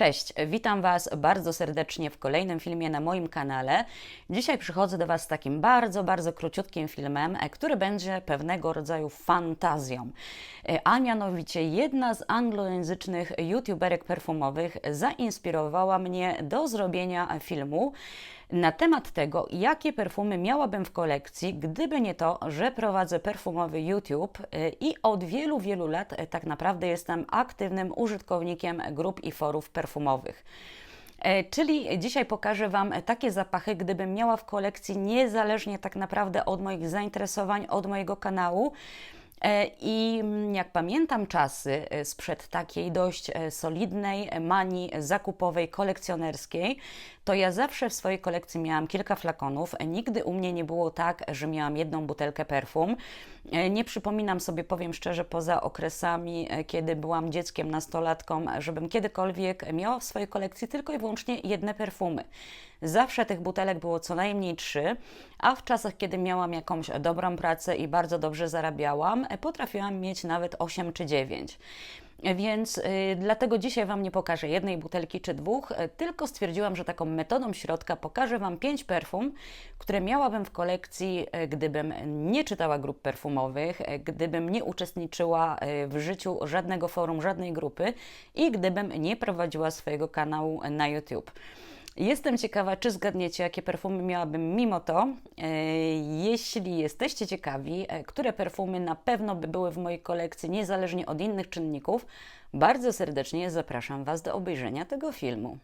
Cześć, witam Was bardzo serdecznie w kolejnym filmie na moim kanale. Dzisiaj przychodzę do Was z takim bardzo, bardzo króciutkim filmem, e, który będzie pewnego rodzaju fantazją. E, A mianowicie jedna z anglojęzycznych youtuberek perfumowych zainspirowała mnie do zrobienia filmu na temat tego, jakie perfumy miałabym w kolekcji, gdyby nie to, że prowadzę perfumowy YouTube y, i od wielu, wielu lat y, tak naprawdę jestem aktywnym użytkownikiem grup i forów perfumowych. E, Czyli dzisiaj pokażę Wam takie zapachy, gdybym miała w kolekcji niezależnie tak naprawdę od moich zainteresowań, od mojego kanału. E, I mm, jak pamiętam czasy e, sprzed takiej dość e, solidnej manii zakupowej, kolekcjonerskiej, to ja zawsze w swojej kolekcji miałam kilka flakonów. Nigdy u mnie nie było tak, że miałam jedną butelkę perfum. Nie przypominam sobie, powiem szczerze, poza okresami, kiedy byłam dzieckiem, nastolatką, żebym kiedykolwiek miała w swojej kolekcji tylko i wyłącznie jedne perfumy. Zawsze tych butelek było co najmniej trzy, a w czasach, kiedy miałam jakąś dobrą pracę i bardzo dobrze zarabiałam, potrafiłam mieć nawet 8 czy 9. Więc y, dlatego dzisiaj Wam nie pokażę jednej butelki czy dwóch, y, tylko stwierdziłam, że taką metodą środka pokażę Wam pięć perfum, które miałabym w kolekcji, y, gdybym nie czytała grup perfumowych, gdybym nie uczestniczyła w życiu żadnego forum, żadnej grupy i gdybym nie prowadziła swojego kanału na YouTube. Jestem ciekawa, czy zgadniecie, jakie perfumy miałabym mimo to. E, Jeśli jesteście ciekawi, e, które perfumy na pewno by były w mojej kolekcji, niezależnie od innych czynników, bardzo serdecznie zapraszam Was do obejrzenia tego filmu.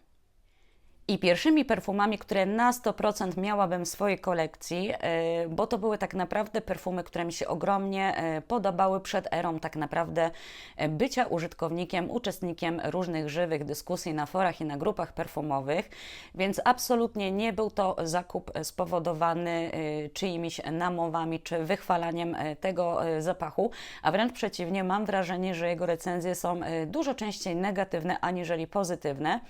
I pierwszymi perfumami, które na 100% miałabym w swojej kolekcji, e, bo to były tak naprawdę perfumy, które mi się ogromnie e, podobały przed erą tak naprawdę e, bycia użytkownikiem, uczestnikiem różnych żywych dyskusji na forach i na grupach perfumowych, więc absolutnie nie był to zakup spowodowany czyimiś namowami czy wychwalaniem tego zapachu, a wręcz przeciwnie, mam wrażenie, że jego recenzje są dużo częściej negatywne aniżeli pozytywne.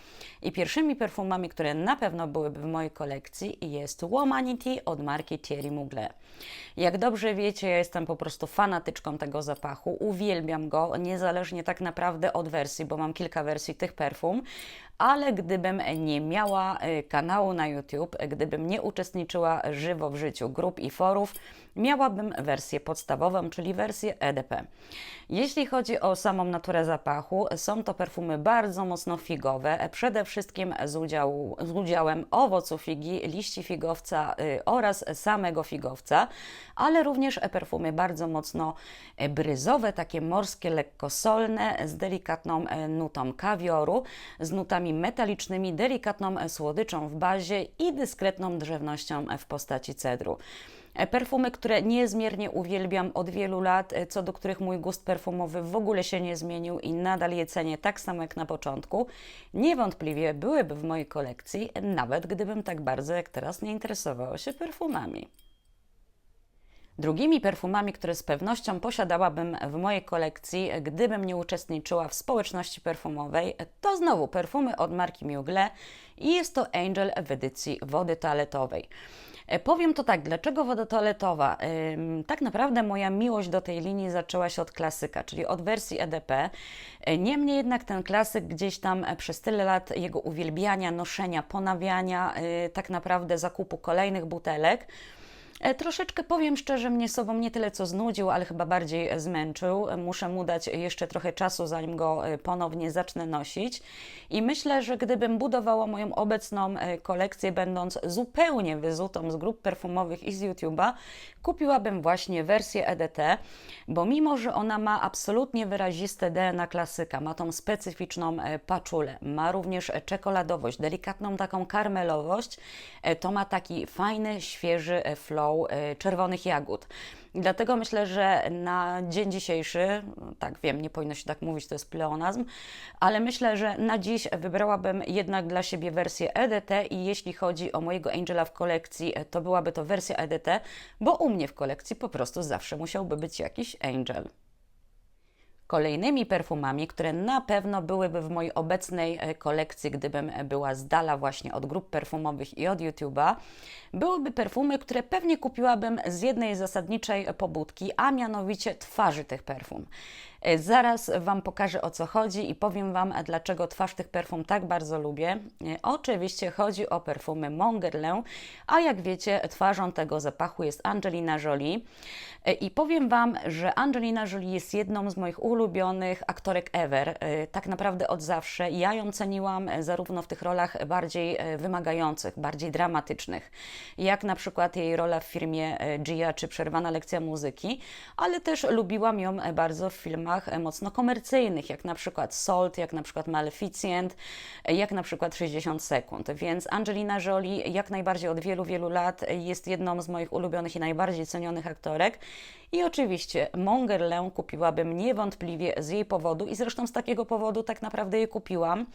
I pierwszymi perfumami, które na pewno byłyby w mojej kolekcji, jest Womanity od marki Thierry Mugler. Jak dobrze wiecie, ja jestem po prostu fanatyczką tego zapachu, uwielbiam go, niezależnie tak naprawdę od wersji, bo mam kilka wersji tych perfum, ale gdybym nie miała y, kanału na YouTube, gdybym nie uczestniczyła żywo w życiu grup i forów, miałabym wersję podstawową, czyli wersję EDP. Jeśli chodzi o samą naturę zapachu, są to perfumy bardzo mocno figowe, przede wszystkim z, udziału, z udziałem owoców figi, liści figowca y, oraz samego figowca, ale również perfumy bardzo mocno bryzowe, takie morskie, lekko solne, z delikatną y, nutą kawioru, z nutami metalicznymi, delikatną słodyczą w bazie i dyskretną drzewnością w postaci cedru. Perfumy, które niezmiernie uwielbiam od wielu lat, co do których mój gust perfumowy w ogóle się nie zmienił i nadal je cenię tak samo jak na początku, niewątpliwie byłyby w mojej kolekcji, nawet gdybym tak bardzo jak teraz nie interesowała się perfumami. Drugimi perfumami, które z pewnością posiadałabym w mojej kolekcji, gdybym nie uczestniczyła w społeczności perfumowej, to znowu perfumy od marki Mugler i jest to Angel w edycji wody toaletowej. E, Powiem to tak, dlaczego woda toaletowa? Tak naprawdę moja miłość do tej linii zaczęła się od klasyka, czyli od wersji EDP. E, Niemniej jednak ten klasyk gdzieś tam e, przez tyle lat jego uwielbiania, noszenia, ponawiania, tak naprawdę zakupu kolejnych butelek, Troszeczkę powiem szczerze, mnie sobą nie tyle co znudził, ale chyba bardziej e, zmęczył. E, Muszę mu dać jeszcze trochę czasu, zanim go e, ponownie zacznę nosić. I myślę, że gdybym budowała moją obecną e, kolekcję, będąc zupełnie wyzutą z grup perfumowych i z YouTube'a, kupiłabym właśnie wersję EDT, bo mimo, że ona ma absolutnie wyraziste DNA klasyka, ma tą specyficzną e, paczulę, ma również e, czekoladowość, delikatną taką karmelowość, e, to ma taki fajny, świeży e, e, czerwonych jagód. Dlatego myślę, że na dzień dzisiejszy, tak wiem, nie powinno się tak mówić, to jest pleonazm, ale myślę, że na dziś wybrałabym jednak dla siebie wersję EDT i jeśli chodzi o mojego Angela w kolekcji, to byłaby to wersja EDT, bo u mnie w kolekcji po prostu zawsze musiałby być jakiś Angel. Kolejnymi perfumami, które na pewno byłyby w mojej obecnej e, kolekcji, gdybym e, była z dala właśnie od grup perfumowych i od YouTube'a, byłyby perfumy, które pewnie kupiłabym z jednej zasadniczej pobudki, a mianowicie twarzy tych perfum. E, Zaraz Wam pokażę o co chodzi i powiem Wam, e, dlaczego twarz tych perfum tak bardzo lubię. E, Oczywiście chodzi o perfumy Mongerlę, a jak wiecie, twarzą tego zapachu jest Angelina Jolie. E, I powiem Wam, że Angelina Jolie jest jedną z moich ulubionych aktorek ever. E, Tak naprawdę od zawsze. Ja ją ceniłam e, zarówno w tych rolach bardziej e, wymagających, bardziej dramatycznych, jak na przykład jej rola w filmie e, Gia czy Przerwana lekcja muzyki, ale też lubiłam ją bardzo w filmach mocno komercyjnych, jak na przykład Salt, jak na przykład Maleficent, jak na przykład 60 sekund. Więc Angelina Jolie jak najbardziej od wielu, wielu lat jest jedną z moich ulubionych i najbardziej cenionych aktorek. I oczywiście Mongerlę kupiłabym niewątpliwie z jej powodu i zresztą z takiego powodu tak naprawdę je kupiłam.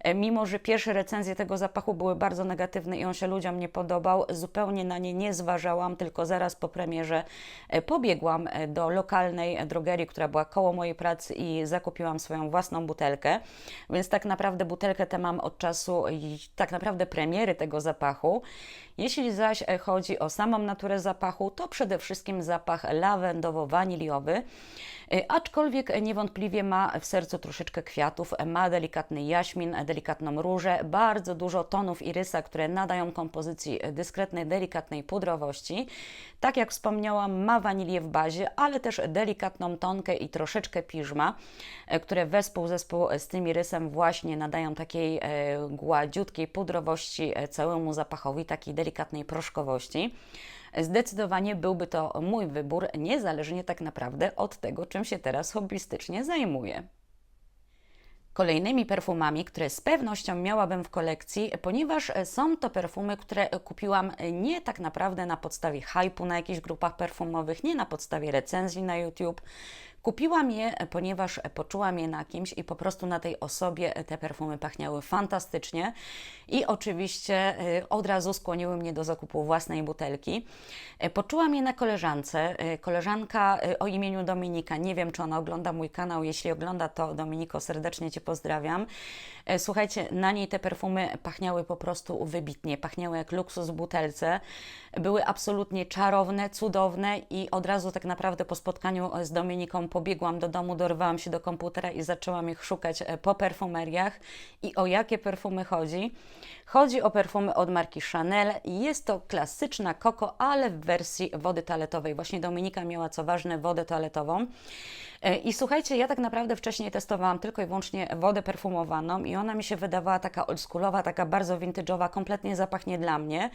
E, Mimo, że pierwsze recenzje tego zapachu były bardzo negatywne i on się ludziom nie podobał, zupełnie na nie nie zważałam, tylko zaraz po premierze e, pobiegłam e, do lokalnej drogerii, która była koło mojej pracy i zakupiłam swoją własną butelkę. Więc tak naprawdę butelkę tę mam od czasu tak naprawdę premiery tego zapachu. Jeśli zaś chodzi o samą naturę zapachu, to przede wszystkim zapach lawendowo-waniliowy, E, niewątpliwie ma w sercu troszeczkę kwiatów, ma delikatny jaśmin, delikatną różę, bardzo dużo tonów irysa, które nadają kompozycji dyskretnej, delikatnej pudrowości. Tak jak wspomniałam, ma wanilię w bazie, ale też delikatną tonkę i troszeczkę piżma, e, które wespół zespół z tym irysem właśnie nadają takiej e, gładziutkiej pudrowości e, całemu zapachowi, takiej delikatnej proszkowości. Zdecydowanie byłby to mój wybór, niezależnie tak naprawdę od tego, czym się teraz hobbystycznie zajmuję. Kolejnymi perfumami, które z pewnością miałabym w kolekcji, ponieważ są to perfumy, które kupiłam nie tak naprawdę na podstawie hypu na jakichś grupach perfumowych, nie na podstawie recenzji na YouTube. Kupiłam je, ponieważ poczułam je na kimś i po prostu na tej osobie te perfumy pachniały fantastycznie i oczywiście od razu skłoniły mnie do zakupu własnej butelki. Poczułam je na koleżance. Koleżanka o imieniu Dominika, nie wiem czy ona ogląda mój kanał, jeśli ogląda to Dominiko, serdecznie Cię pozdrawiam. E, Słuchajcie, na niej te perfumy pachniały po prostu wybitnie, pachniały jak luksus w butelce. Były absolutnie czarowne, cudowne i od razu tak naprawdę po spotkaniu z Dominiką pobiegłam do domu, dorwałam się do komputera i zaczęłam ich szukać e, po perfumeriach. I o jakie perfumy chodzi? Chodzi o perfumy od marki Chanel jest to klasyczna Coco, ale w wersji wody toaletowej. Właśnie Dominika miała co ważne wodę toaletową. E, I słuchajcie, ja tak naprawdę wcześniej testowałam tylko i wyłącznie wodę perfumowaną i ona mi się wydawała taka oldschoolowa, taka bardzo vintage'owa, kompletnie zapach nie dla mnie.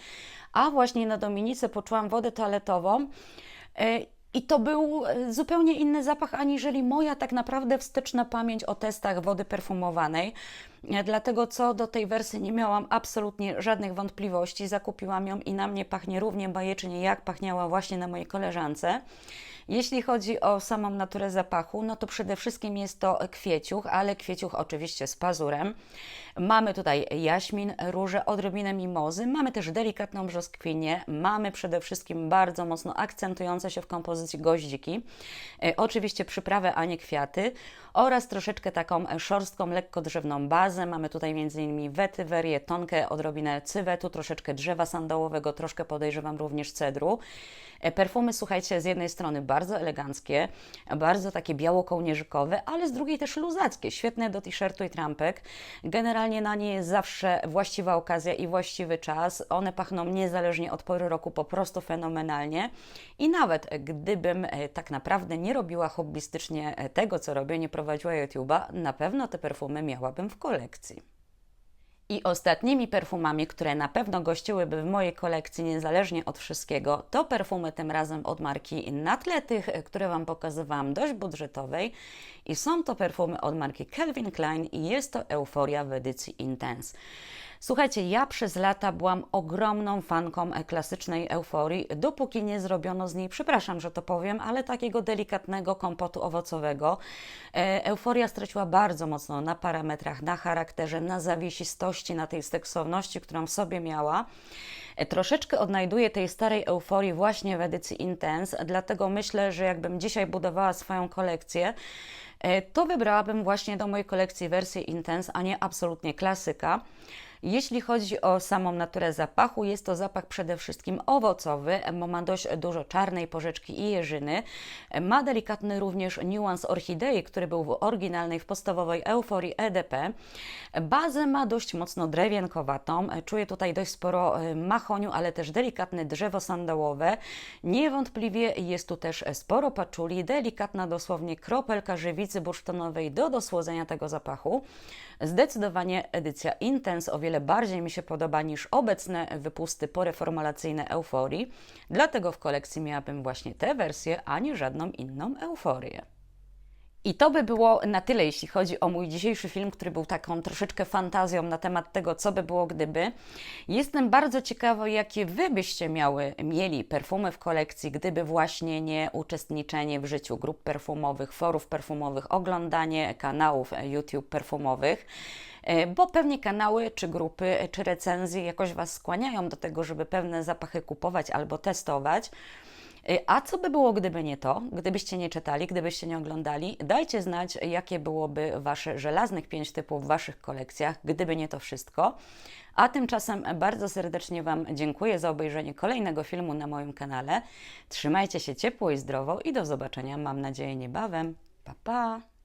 A właśnie na Dominice poczułam wodę toaletową e, i to był e, zupełnie inny zapach, aniżeli moja tak naprawdę wsteczna pamięć o testach wody perfumowanej. E, Dlatego co do tej wersji nie miałam absolutnie żadnych wątpliwości. Zakupiłam ją i na mnie pachnie równie bajecznie, jak pachniała właśnie na mojej koleżance. Jeśli chodzi o samą naturę zapachu, no to przede wszystkim jest to kwieciuch, ale kwieciuch oczywiście z pazurem. Mamy tutaj jaśmin, róże, odrobinę mimozy, mamy też delikatną brzoskwinię, mamy przede wszystkim bardzo mocno akcentujące się w kompozycji goździki, e, oczywiście przyprawę, a nie kwiaty oraz troszeczkę taką szorstką, lekko drzewną bazę. Mamy tutaj m.in. wetywerię, tonkę, odrobinę cywetu, troszeczkę drzewa sandałowego, troszkę podejrzewam również cedru. E, Perfumy, słuchajcie, z jednej strony bardzo eleganckie, bardzo takie biało-kołnierzykowe, ale z drugiej też luzackie, świetne do t-shirtu i trampek. Generalnie na nie jest zawsze właściwa okazja i właściwy czas. One pachną niezależnie od pory roku po prostu fenomenalnie. I nawet gdybym e, tak naprawdę nie robiła hobbystycznie e, tego, co robię, nie prowadziła YouTube'a, na pewno te perfumy miałabym w kolekcji. I ostatnimi perfumami, które na pewno gościłyby w mojej kolekcji, niezależnie od wszystkiego, to perfumy tym razem od marki na tle tych, które Wam pokazywałam, dość budżetowej. I są to perfumy od marki Calvin Klein i jest to Euforia w edycji Intense. Słuchajcie, ja przez lata byłam ogromną fanką klasycznej euforii, dopóki nie zrobiono z niej, przepraszam, że to powiem, ale takiego delikatnego kompotu owocowego. E, Euforia straciła bardzo mocno na parametrach, na charakterze, na zawiesistości, na tej seksowności, którą w sobie miała. E, Troszeczkę odnajduję tej starej euforii właśnie w edycji Intense, dlatego myślę, że jakbym dzisiaj budowała swoją kolekcję, to wybrałabym właśnie do mojej kolekcji wersję Intense, a nie absolutnie klasyka. Jeśli chodzi o samą naturę zapachu, jest to zapach przede wszystkim owocowy, bo ma dość dużo czarnej porzeczki i jeżyny. Ma delikatny również niuans orchidei, który był w oryginalnej, w podstawowej euforii EDP. Bazę ma dość mocno drewienkowatą. Czuję tutaj dość sporo e, machoniu, ale też delikatne drzewo sandałowe. Niewątpliwie jest tu też sporo paczuli, delikatna dosłownie kropelka żywicy bursztynowej do dosłodzenia tego zapachu. Zdecydowanie edycja Intense o wiele bardziej mi się podoba niż obecne wypusty poreformulacyjne euforii, dlatego w kolekcji miałabym właśnie tę wersję, a nie żadną inną euforię. I to by było na tyle, jeśli chodzi o mój dzisiejszy film, który był taką troszeczkę fantazją na temat tego, co by było gdyby. Jestem bardzo ciekawa, jakie Wy byście miały, mieli perfumy w kolekcji, gdyby właśnie nie uczestniczenie w życiu grup perfumowych, forów perfumowych, oglądanie kanałów YouTube perfumowych e, bo pewnie kanały, czy grupy, czy recenzje jakoś Was skłaniają do tego, żeby pewne zapachy kupować albo testować. Y, A co by było, gdyby nie to? Gdybyście nie czytali, gdybyście nie oglądali? Dajcie znać, jakie byłoby Wasze żelaznych pięć typów w Waszych kolekcjach, gdyby nie to wszystko. A tymczasem bardzo serdecznie Wam dziękuję za obejrzenie kolejnego filmu na moim kanale. Trzymajcie się ciepło i zdrowo i do zobaczenia, mam nadzieję, niebawem. Pa, pa!